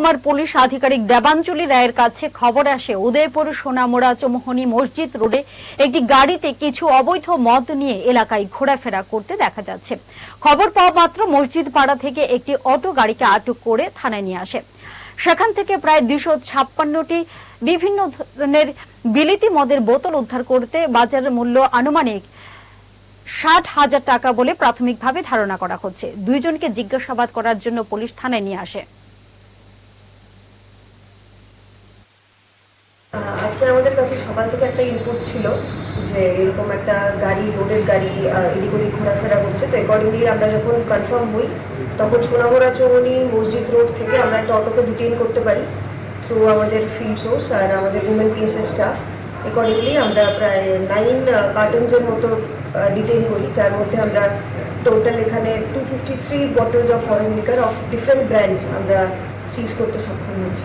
মহকুমার পুলিশ আধিকারিক দেবাঞ্জলি রায়ের কাছে খবর আসে। উদয়পুর, সোনামুড়া, চৌমোহনী মসজিদ রোডে একটি গাড়িতে কিছু অবৈধ মদ নিয়ে এলাকায় ঘোরাফেরা করতে দেখা যাচ্ছে। খবর পাওয়া মাত্র মসজিদ পাড়া থেকে একটি অটো গাড়িকে আটক করে থানায় নিয়ে আসে। সেখান থেকে প্রায় দুশো ছাপ্পান্নটি বিভিন্ন ধরনের বিলিতি মদের বোতল উদ্ধার করতে বাজার মূল্য আনুমানিক ষাট হাজার টাকা বলে প্রাথমিকভাবে ধারণা করা হচ্ছে। দুইজনকে জিজ্ঞাসাবাদ করার জন্য পুলিশ থানায় নিয়ে আসে। আজকে আমাদের কাছে সকাল থেকে একটা ইনপুট ছিল যে এরকম একটা গাড়ি লোডের গাড়ি এদিক ওদিক ঘোরাফেরা করছে তো অ্যাকর্ডিংলি আমরা যখন কনফার্ম হই, তখন সোনামোড়া চৌমনি মসজিদ রোড থেকে আমরা একটা অটোকে ডিটেইন করতে পারি থ্রু আমাদের ফিল্ড সোর্স আর আমাদের উমেন পিএসএস স্টাফ অ্যাকর্ডিংলি আমরা প্রায় নাইন কার্টনসের মতো ডিটেইন করি, যার মধ্যে আমরা টোটাল এখানে two fifty three bottles of foreign liquor of different brands আমরা সিজ করতে সক্ষম হয়েছি।